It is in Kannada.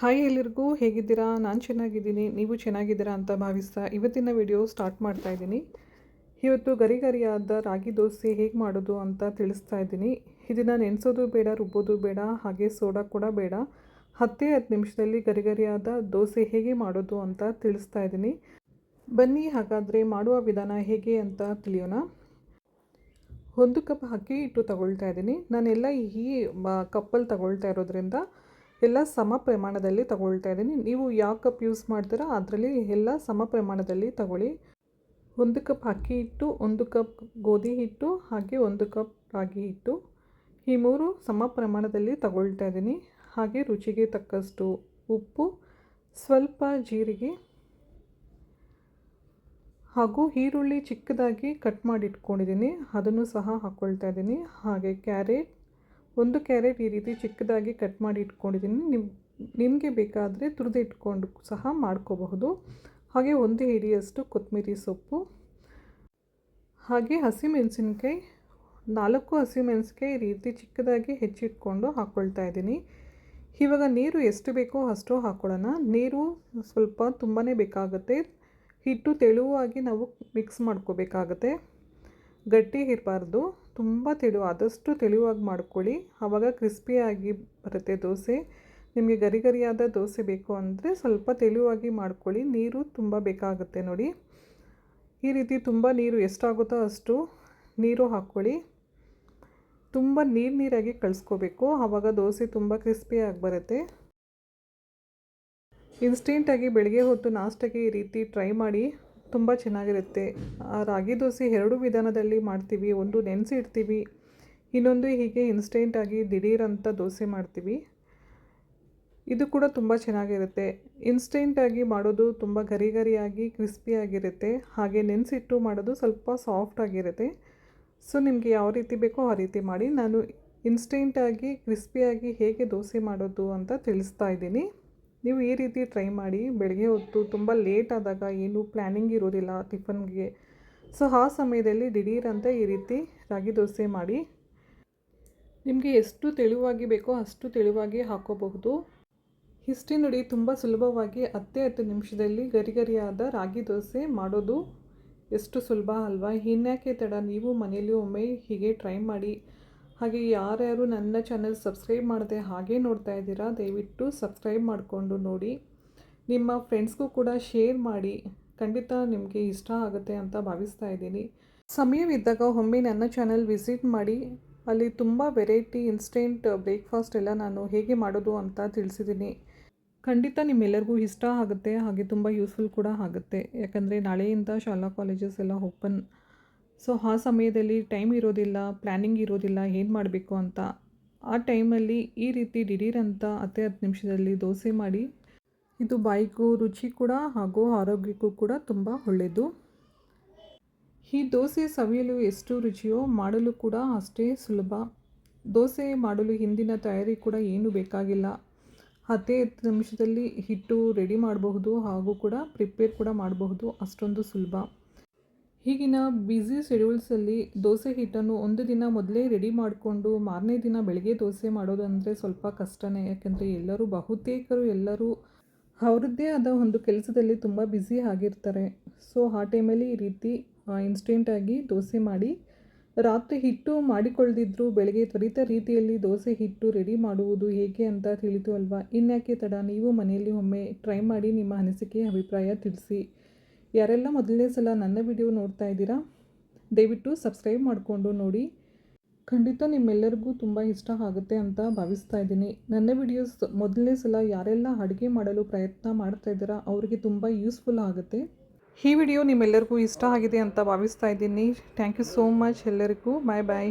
ಹಾಯ್ ಎಲ್ಲರಿಗೂ ಹೇಗಿದ್ದೀರಾ? ನಾನು ಚೆನ್ನಾಗಿದ್ದೀನಿ. ನೀವು ಚೆನ್ನಾಗಿದ್ದೀರಾ ಅಂತ ಭಾವಿಸ್ತಾ ಇವತ್ತಿನ ವಿಡಿಯೋ ಸ್ಟಾರ್ಟ್ ಮಾಡ್ತಾ ಇದ್ದೀನಿ. ಇವತ್ತು ಗರಿ ಗರಿಯಾದ ರಾಗಿ ದೋಸೆ ಹೇಗೆ ಮಾಡೋದು ಅಂತ ತಿಳಿಸ್ತಾ ಇದ್ದೀನಿ. ಇದನ್ನು ನೆನೆಸೋದು ಬೇಡ, ರುಬ್ಬೋದು ಬೇಡ, ಹಾಗೆ ಸೋಡಾ ಕೂಡ ಬೇಡ. ಹತ್ತೇ ಹತ್ತು ನಿಮಿಷದಲ್ಲಿ ಗರಿ ಗರಿಯಾದ ದೋಸೆ ಹೇಗೆ ಮಾಡೋದು ಅಂತ ತಿಳಿಸ್ತಾ ಇದ್ದೀನಿ. ಬನ್ನಿ, ಹಾಗಾದರೆ ಮಾಡುವ ವಿಧಾನ ಹೇಗೆ ಅಂತ ತಿಳಿಯೋಣ. ಒಂದು ಕಪ್ ಅಕ್ಕಿ ಹಿಟ್ಟು ತಗೊಳ್ತಾ ಇದ್ದೀನಿ. ನಾನೆಲ್ಲ ಈ ಕಪ್ಪಲ್ಲಿ ತಗೊಳ್ತಾ ಇರೋದ್ರಿಂದ ಎಲ್ಲ ಸಮ ಪ್ರಮಾಣದಲ್ಲಿ ತಗೊಳ್ತಾ ಇದ್ದೀನಿ. ನೀವು ಯಾವ ಕಪ್ ಯೂಸ್ ಮಾಡ್ತೀರಾ ಅದರಲ್ಲಿ ಎಲ್ಲ ಸಮ ಪ್ರಮಾಣದಲ್ಲಿ ತಗೊಳ್ಳಿ. ಒಂದು ಕಪ್ ಅಕ್ಕಿ ಹಿಟ್ಟು, ಒಂದು ಕಪ್ ಗೋಧಿ ಹಿಟ್ಟು, ಹಾಗೆ ಒಂದು ಕಪ್ ರಾಗಿ ಹಿಟ್ಟು. ಈ ಮೂರು ಸಮ ಪ್ರಮಾಣದಲ್ಲಿ ತಗೊಳ್ತಾ ಇದ್ದೀನಿ. ಹಾಗೆ ರುಚಿಗೆ ತಕ್ಕಷ್ಟು ಉಪ್ಪು, ಸ್ವಲ್ಪ ಜೀರಿಗೆ ಹಾಗೂ ಈರುಳ್ಳಿ ಚಿಕ್ಕದಾಗಿ ಕಟ್ ಮಾಡಿ ಇಟ್ಕೊಂಡಿದ್ದೀನಿ ಅದನ್ನು ಸಹ ಹಾಕ್ಕೊಳ್ತಾ ಇದ್ದೀನಿ. ಹಾಗೆ ಕ್ಯಾರೆಟ್ ಒಂದು ಕ್ಯಾರೆಟ್ ಈ ರೀತಿ ಚಿಕ್ಕದಾಗಿ ಕಟ್ ಮಾಡಿ ಇಟ್ಕೊಂಡಿದ್ದೀನಿ. ನಿಮ್, ನಿಮಗೆ ಬೇಕಾದರೆ ತುರಿದು ಇಟ್ಕೊಂಡು ಸಹ ಮಾಡ್ಕೋಬಹುದು. ಹಾಗೆ ಒಂದು ಹಿಡಿಯಷ್ಟು ಕೊತ್ತಂಬರಿ ಸೊಪ್ಪು. ಹಾಗೆ ಹಸಿಮೆಣಸಿನ್ಕಾಯಿ, ನಾಲ್ಕು ಹಸಿಮೆಣಸಿನ್ಕಾಯಿ ಈ ರೀತಿ ಚಿಕ್ಕದಾಗಿ ಹೆಚ್ಚಿಟ್ಕೊಂಡು ಹಾಕ್ಕೊಳ್ತಾ ಇದ್ದೀನಿ. ಇವಾಗ ನೀರು ಎಷ್ಟು ಬೇಕೋ ಅಷ್ಟು ಹಾಕ್ಕೊಳ್ಳೋಣ ನೀರು ಸ್ವಲ್ಪ ತುಂಬಾ ಬೇಕಾಗುತ್ತೆ. ಹಿಟ್ಟು ತೆಳುವಾಗಿ ನಾವು ಮಿಕ್ಸ್ ಮಾಡ್ಕೋಬೇಕಾಗತ್ತೆ. ಗಟ್ಟಿ ಇರಬಾರ್ದು. ತುಂಬ ತೆಳು, ಆದಷ್ಟು ತೆಳುವಾಗಿ ಮಾಡ್ಕೊಳ್ಳಿ. ಆವಾಗ ಕ್ರಿಸ್ಪಿಯಾಗಿ ಬರುತ್ತೆ ದೋಸೆ. ನಿಮಗೆ ಗರಿ ಗರಿಯಾದ ದೋಸೆ ಬೇಕು ಅಂದರೆ ಸ್ವಲ್ಪ ತೆಳುವಾಗಿ ಮಾಡ್ಕೊಳ್ಳಿ. ನೀರು ತುಂಬ ಬೇಕಾಗುತ್ತೆ ನೋಡಿ. ಈ ರೀತಿ ತುಂಬ ನೀರು ಎಷ್ಟಾಗುತ್ತೋ ಅಷ್ಟು ನೀರು ಹಾಕ್ಕೊಳ್ಳಿ. ತುಂಬ ನೀರು ನೀರಾಗಿ ಕಳಿಸ್ಕೋಬೇಕು. ಆವಾಗ ದೋಸೆ ತುಂಬ ಕ್ರಿಸ್ಪಿಯಾಗಿ ಬರುತ್ತೆ. ಇನ್ಸ್ಟೆಂಟಾಗಿ ಬೆಳಗ್ಗೆ ಹೊತ್ತು ನಾಷ್ಟಕ್ಕೆ ಈ ರೀತಿ ಟ್ರೈ ಮಾಡಿ. ತುಂಬ ಚೆನ್ನಾಗಿರುತ್ತೆ. ರಾಗಿ ದೋಸೆ ಎರಡು ವಿಧಾನದಲ್ಲಿ ಮಾಡ್ತೀವಿ, ಒಂದು ನೆನೆಸಿ ಇಡ್ತೀವಿ, ಇನ್ನೊಂದು ಹೀಗೆ ಇನ್ಸ್ಟೆಂಟಾಗಿ ದಿಢೀರಂತ ದೋಸೆ ಮಾಡ್ತೀವಿ. ಇದು ಕೂಡ ತುಂಬ ಚೆನ್ನಾಗಿರುತ್ತೆ. ಇನ್ಸ್ಟೆಂಟಾಗಿ ಮಾಡೋದು ತುಂಬ ಗರಿ ಗರಿಯಾಗಿ ಕ್ರಿಸ್ಪಿಯಾಗಿರುತ್ತೆ ಹಾಗೆ ನೆನೆಸಿಟ್ಟು ಮಾಡೋದು ಸ್ವಲ್ಪ ಸಾಫ್ಟಾಗಿರುತ್ತೆ ಸೊ ನಿಮಗೆ ಯಾವ ರೀತಿ ಬೇಕೋ ಆ ರೀತಿ ಮಾಡಿ ನಾನು ಇನ್ಸ್ಟೆಂಟಾಗಿ ಕ್ರಿಸ್ಪಿಯಾಗಿ ಹೇಗೆ ದೋಸೆ ಮಾಡೋದು ಅಂತ ತಿಳಿಸ್ತಾ ಇದ್ದೀನಿ. ನೀವು ಈ ರೀತಿ ಟ್ರೈ ಮಾಡಿ ಬೆಳಗ್ಗೆ ಹೊತ್ತು ತುಂಬ ಲೇಟ್ ಆದಾಗ ಏನು ಪ್ಲ್ಯಾನಿಂಗ್ ಇರೋದಿಲ್ಲ ಟಿಫನ್ಗೆ. ಸೊ ಆ ಸಮಯದಲ್ಲಿ ದಿಢೀರಂತೆ ಈ ರೀತಿ ರಾಗಿ ದೋಸೆ ಮಾಡಿ ನಿಮಗೆ ಎಷ್ಟು ತೆಳುವಾಗಿ ಬೇಕೋ ಅಷ್ಟು ತೆಳುವಾಗಿ ಹಾಕೋಬಹುದು. ಹಿಸ್ಟ್ರಿ ನೋಡಿ ತುಂಬ ಸುಲಭವಾಗಿ ಹತ್ತೇ ಹತ್ತು ನಿಮಿಷದಲ್ಲಿ ಗರಿ ಗರಿಯಾದ ರಾಗಿ ದೋಸೆ ಮಾಡೋದು ಎಷ್ಟು ಸುಲಭ ಅಲ್ವಾ? ಇನ್ಯಾಕೆ ತಡ? ನೀವು ಮನೆಯಲ್ಲಿ ಒಮ್ಮೆ ಹೀಗೆ ಟ್ರೈ ಮಾಡಿ ಹಾಗೆ ಯಾರ್ಯಾರು ನನ್ನ ಚಾನಲ್ ಸಬ್ಸ್ಕ್ರೈಬ್ ಮಾಡದೆ ಹಾಗೆ ನೋಡ್ತಾ ಇದ್ದೀರಾ, ದಯವಿಟ್ಟು ಸಬ್ಸ್ಕ್ರೈಬ್ ಮಾಡಿಕೊಂಡು ನೋಡಿ. ನಿಮ್ಮ ಫ್ರೆಂಡ್ಸ್ಗೂ ಕೂಡ ಶೇರ್ ಮಾಡಿ. ಖಂಡಿತ ನಿಮಗೆ ಇಷ್ಟ ಆಗುತ್ತೆ ಅಂತ ಭಾವಿಸ್ತಾ ಇದ್ದೀನಿ. ಸಮಯವಿದ್ದಾಗ ಒಮ್ಮೆ ನನ್ನ ಚಾನಲ್ ವಿಸಿಟ್ ಮಾಡಿ. ಅಲ್ಲಿ ತುಂಬ ವೆರೈಟಿ ಇನ್ಸ್ಟೆಂಟ್ ಬ್ರೇಕ್ಫಾಸ್ಟ್ ಎಲ್ಲ ನಾನು ಹೇಗೆ ಮಾಡೋದು ಅಂತ ತಿಳಿಸಿದ್ದೀನಿ. ಖಂಡಿತ ನಿಮ್ಮೆಲ್ಲರಿಗೂ ಇಷ್ಟ ಆಗುತ್ತೆ, ಹಾಗೆ ತುಂಬ ಯೂಸ್ಫುಲ್ ಕೂಡ ಆಗುತ್ತೆ. ಯಾಕಂದರೆ ನಾಳೆಯಿಂದ ಶಾಲಾ ಕಾಲೇಜಸ್ ಎಲ್ಲ ಓಪನ್ ಸೊ ಆ ಸಮಯದಲ್ಲಿ ಟೈಮ್ ಇರೋದಿಲ್ಲ ಪ್ಲ್ಯಾನಿಂಗ್ ಇರೋದಿಲ್ಲ, ಏನು ಮಾಡಬೇಕು ಅಂತ. ಆ ಟೈಮಲ್ಲಿ ಈ ರೀತಿ ದಿಢೀರ್ ಅಂತ ಹತ್ತೇ ಹತ್ತು ನಿಮಿಷದಲ್ಲಿ ದೋಸೆ ಮಾಡಿ, ಇದು ಬಾಯಿಗೂ ರುಚಿ ಕೂಡ ಹಾಗೂ ಆರೋಗ್ಯಕ್ಕೂ ಕೂಡ ತುಂಬ ಒಳ್ಳೆಯದು ಈ ದೋಸೆ ಸವಿಯಲು ಎಷ್ಟು ರುಚಿಯೋ ಮಾಡಲು ಕೂಡ ಅಷ್ಟೇ ಸುಲಭ. ದೋಸೆ ಮಾಡಲು ಹಿಂದಿನ ತಯಾರಿ ಕೂಡ ಏನು ಬೇಕಾಗಿಲ್ಲ. ಹತ್ತೇ ಹತ್ತು ನಿಮಿಷದಲ್ಲಿ ಹಿಟ್ಟು ರೆಡಿ ಮಾಡಬಹುದು ಹಾಗೂ ಕೂಡ ಪ್ರಿಪೇರ್ ಕೂಡ ಮಾಡಬಹುದು, ಅಷ್ಟೊಂದು ಸುಲಭ. ಈಗಿನ ಬ್ಯುಸಿ ಶೆಡ್ಯೂಲ್ಸಲ್ಲಿ ದೋಸೆ ಹಿಟ್ಟನ್ನು ಒಂದು ದಿನ ಮೊದಲೇ ರೆಡಿ ಮಾಡಿಕೊಂಡು ಮಾರನೇ ದಿನ ಬೆಳಗ್ಗೆ ದೋಸೆ ಮಾಡೋದು ಅಂದರೆ ಸ್ವಲ್ಪ ಕಷ್ಟನೇ. ಯಾಕೆಂದರೆ ಎಲ್ಲರೂ ಬಹುತೇಕರು ಎಲ್ಲರೂ ಅವರದ್ದೇ ಆದ ಒಂದು ಕೆಲಸದಲ್ಲಿ ತುಂಬ ಬ್ಯುಸಿ ಆಗಿರ್ತಾರೆ. ಸೊ ಆ ಟೈಮಲ್ಲಿ ಈ ರೀತಿ ಇನ್ಸ್ಟೆಂಟಾಗಿ ದೋಸೆ ಮಾಡಿ, ರಾತ್ರಿ ಹಿಟ್ಟು ಮಾಡಿಕೊಳ್ದಿದ್ರು, ಬೆಳಗ್ಗೆ ತ್ವರಿತ ರೀತಿಯಲ್ಲಿ ದೋಸೆ ಹಿಟ್ಟು ರೆಡಿ ಮಾಡುವುದು ಹೇಗೆ ಅಂತ ತಿಳಿತು ಅಲ್ವಾ? ಇನ್ಯಾಕೆ ತಡ? ನೀವು ಮನೆಯಲ್ಲಿ ಒಮ್ಮೆ ಟ್ರೈ ಮಾಡಿ ನಿಮ್ಮ ಅನಿಸಿಕೆ, ಅಭಿಪ್ರಾಯ ತಿಳಿಸಿ. ಯಾರೆಲ್ಲ ಮೊದಲನೇ ಸಲ ನನ್ನ ವಿಡಿಯೋ ನೋಡ್ತಾ ಇದ್ದೀರಾ, ದಯವಿಟ್ಟು ಸಬ್ಸ್ಕ್ರೈಬ್ ಮಾಡಿಕೊಂಡು ನೋಡಿ. ಖಂಡಿತ ನಿಮ್ಮೆಲ್ಲರಿಗೂ ತುಂಬ ಇಷ್ಟ ಆಗುತ್ತೆ ಅಂತ ಭಾವಿಸ್ತಾ ಇದ್ದೀನಿ. ನನ್ನ ವಿಡಿಯೋಸ್ ಮೊದಲನೇ ಸಲ ಯಾರೆಲ್ಲ ಅಡುಗೆ ಮಾಡಲು ಪ್ರಯತ್ನ ಮಾಡ್ತಾ ಇದ್ದೀರಾ, ಅವರಿಗೆ ತುಂಬ ಯೂಸ್ಫುಲ್ ಆಗುತ್ತೆ. ಈ ವಿಡಿಯೋ ನಿಮ್ಮೆಲ್ಲರಿಗೂ ಇಷ್ಟ ಆಗಿದೆ ಅಂತ ಭಾವಿಸ್ತಾ ಇದ್ದೀನಿ. ಥ್ಯಾಂಕ್ ಯು ಸೋ ಮಚ್ ಎಲ್ಲರಿಗೂ. ಬಾಯ್ ಬಾಯ್.